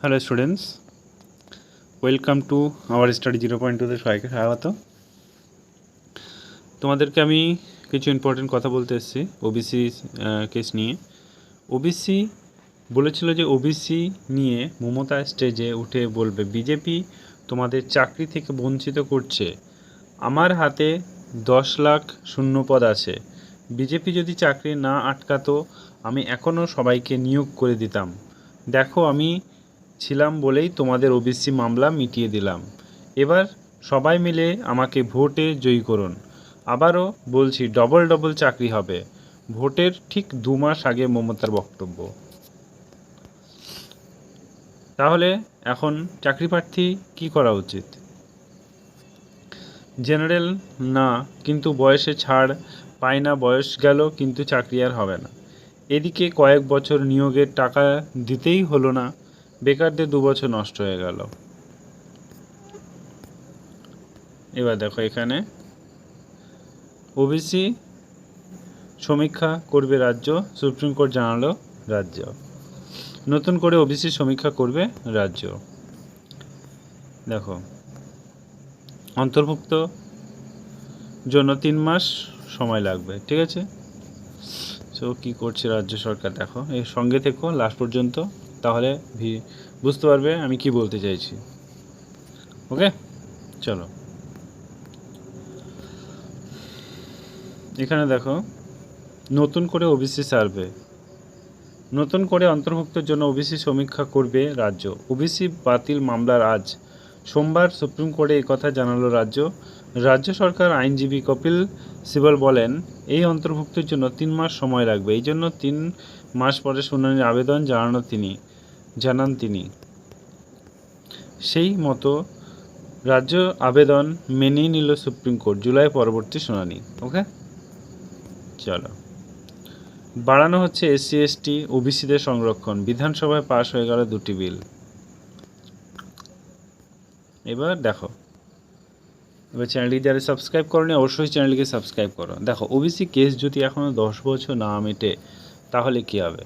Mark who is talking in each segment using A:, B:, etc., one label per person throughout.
A: Hello students welcome to our Study Zero Point টুতে সবাইকে স্বাগত। তোমাদেরকে আমি কিছু ইম্পর্টেন্ট কথা বলতে এসেছি ওবিসি কেস নিয়ে। ওবিসি বলেছিল যে ওবিসি নিয়ে মমতা স্টেজে উঠে বলবে বিজেপি তোমাদের চাকরি থেকে বঞ্চিত করছে। আমার হাতে দশ লাখ শূন্য পদ আছে। বিজেপি যদি চাকরি না আটকাতো, আমি এখনও সবাইকে নিয়োগ করে দিতাম। দেখো, আমি ছিলাম বলেই তোমাদের ওবিসি মামলা মিটিয়ে দিলাম। এবার সবাই মিলে আমাকে ভোটে জয়ী করুন। আবারও বলছি ডবল ডবল চাকরি হবে। ভোটের ঠিক দু মাস আগে মমতার বক্তব্য। তাহলে এখন চাকরি প্রার্থী কী করা উচিত? জেনারেল না, কিন্তু বয়সে ছাড় পায় না, বয়স গেল, কিন্তু চাকরি আর হবে না। এদিকে কয়েক বছর নিয়োগের টাকা দিতেই হলো না বেকারদের দু বছর নষ্ট হয়ে গেল। এবার দেখো এখানে। ওবিসি সমীক্ষা করবে রাজ্য সুপ্রিম কোর্ট জানালো রাজ্য। নতুন করে ওবিসি সমীক্ষা করবে রাজ্য। দেখো, অন্তর্ভুক্ত জন্য তিন মাস সময় লাগবে, ঠিক আছে? সো কী করছে রাজ্য সরকার? দেখো, এর সঙ্গে থেকো, লাস্ট পর্যন্ত। তাহলে ভি- বুঝতে পারবে আমি কি বলতে চাইছি। ওকে? চলো। এখানে দেখো, নতুন করে ওবিসি সার্ভে। নতুন করে অন্তর্ভুক্তের জন্য ওবিসি সমীক্ষা করবে রাজ্য। ওবিসি বাতিল মামলার আজ। সোমবার সুপ্রিম কোর্টে কথা জানালো রাজ্য। রাজ্য সরকার আইনজীবী কপিল সিবল বলেন, এই অন্তর্ভুক্তির জন্য তিন মাস সময় লাগবে। এই জন্য তিন মাস পরে শুনানির আবেদন জানানো তিনি। জানান তিনি। সেই মতো রাজ্য আবেদন মেনেই নিল সুপ্রিম কোর্ট, জুলাই পরবর্তী শুনানি। ওকে? চলো। বাড়ানো হচ্ছে এসসি, এসটি, ওবিসিদের সংরক্ষণ। বিধানসভায় পাশ হয়ে গেল দুটি বিল। এবার দেখো। এবার চ্যানেলটি যারা সাবস্ক্রাইব করনি, অবশ্যই চ্যানেলটিকে সাবস্ক্রাইব করো। দেখো, ওবিসি কেস যদি এখনও দশ বছর না মেটে, তাহলে কী হবে?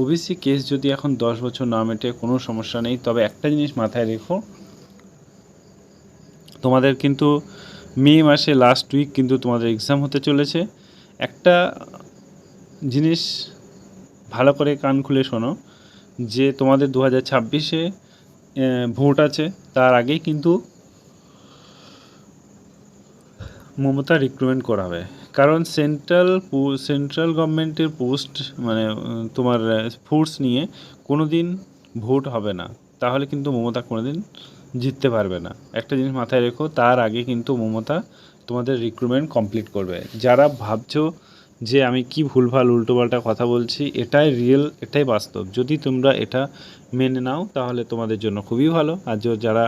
A: ওবিসি কেস যদি এখন দশ বছর না মেটে কোনো সমস্যা নেই, তবে একটা জিনিস মাথায় রেখো। তোমাদের কিন্তু মে মাসে লাস্ট উইক কিন্তু তোমাদের এক্সাম হতে চলেছে। একটা জিনিস ভালো করে কান খুলে শোনো, যে তোমাদের দু হাজার ছাব্বিশে ভোট আছে, তার আগেই কিন্তু মমতা রিক্রুটমেন্ট করাবে। কারণ সেন্ট্রাল সেন্ট্রাল গভর্নমেন্টের পোস্ট মানে তোমার ফোর্স নিয়ে কোনো দিন ভোট হবে না। তাহলে কিন্তু মমতা কোনো দিন জিততে পারবে না। একটা জিনিস মাথায় রেখো, তার আগে কিন্তু মমতা তোমাদের রিক্রুটমেন্ট কমপ্লিট করবে। যারা ভাবছ যে আমি কি ভুলভাল, উল্টোপাল্টা কথা বলছি, এটাই রিয়েল এটাই বাস্তব। যদি তোমরা এটা মেনে নাও, তাহলে তোমাদের জন্য খুবই ভালো। আর যারা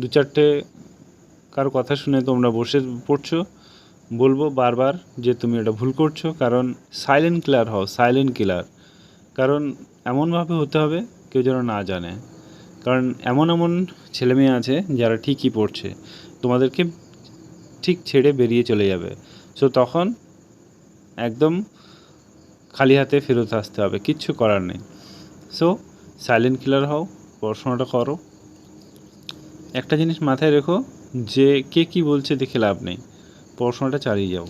A: দু চারটে কারও কথা শুনে তোমরা বসে পড়ছো বলব বারবার যে তুমি এটা ভুল করছ, কারণ সাইলেন্ট কিলার হও সাইলেন্ট কিলার কারণ এমনভাবে হতে হবে কেউ যেন না জানে। কারণ এমন এমন ছেলে মেয়ে আছে যারা ঠিকই পড়ছে। তোমাদেরকে ঠিক ছেড়ে বেরিয়ে চলে যাবে। সো তখন একদম খালি হাতে ফেরত আসতে হবে, কিচ্ছু করার নেই। সো সাইলেন্ট কিলার হও, পড়াশোনাটা করো। একটা জিনিস মাথায় রেখো, যে কে কি বলছে দেখে লাভ নেই। পড়াশোনাটা চালিয়ে যাও।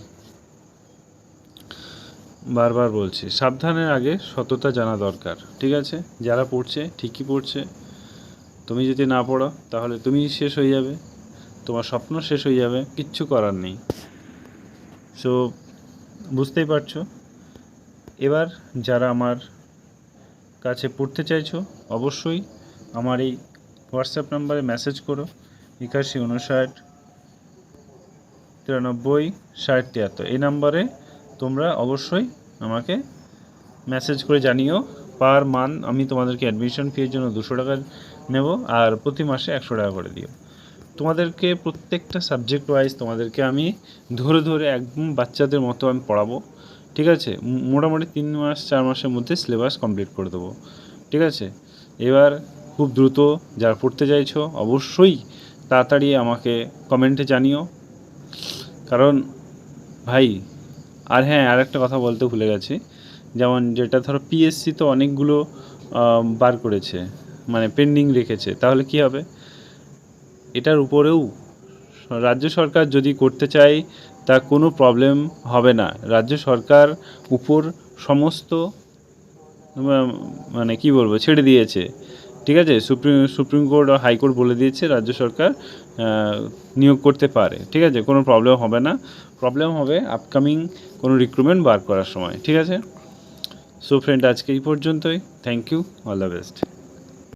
A: বারবার বলছি, সাবধানের আগে সততা জানা দরকার, ঠিক আছে? যারা পড়ছে, ঠিকই পড়ছে। তুমি যদি না পড়ো, তাহলে তুমি শেষ হয়ে যাবে। তোমার স্বপ্ন শেষ হয়ে যাবে, কিচ্ছু করার নেই। সো বুঝতেই পারছ? এবার যারা আমার কাছে পড়তে চাইছো, অবশ্যই আমার এই হোয়াটসঅ্যাপ নাম্বারে মেসেজ করো। একাশি, উনষাট তিরানব্বই, ষাট, তিয়াত্তর। এই নাম্বারে তোমরা অবশ্যই আমাকে মেসেজ করে জানিও। পার মান আমি তোমাদেরকে অ্যাডমিশন ফির জন্য দুশো টাকা নেব আর প্রতি মাসে একশো টাকা করে দিও। তোমাদেরকে প্রত্যেকটা সাবজেক্ট ওয়াইজ তোমাদেরকে আমি ধরে ধরে একদম বাচ্চাদের মতো আমি পড়াবো। ঠিক আছে? মোটামুটি তিন মাস, চার মাসের মধ্যে সিলেবাস কমপ্লিট করে দেবো। ঠিক আছে? এবার খুব দ্রুত যারা পড়তে চাইছো, অবশ্যই তাড়াতাড়ি আমাকে কমেন্টে জানিও। কারণ ভাই, আর হ্যাঁ আর একটা কথা বলতে ভুলে গেছি। যেমন যেটা ধরো পিএসসি তো অনেকগুলো বার করেছে মানে পেন্ডিং রেখেছে, তাহলে কি হবে? এটার উপরেও রাজ্য সরকার যদি করতে চায়, তা কোনো প্রবলেম হবে না। রাজ্য সরকার উপর সমস্ত মানে কি বলব, ছেড়ে দিয়েছে। ঠিক আছে, সুপ্রিম সুপ্রিম কোর্ট আর হাইকোর্ট বলে দিয়েছে, রাজ্য সরকার নিয়োগ করতে পারে। ঠিক আছে, কোনো প্রবলেম হবে না। প্রবলেম হবে আপকামিং কোনো রিক্রুটমেন্ট বার করার সময়। ঠিক আছে? সো ফ্রেন্ড আজকে এই পর্যন্তই। Thank you all the best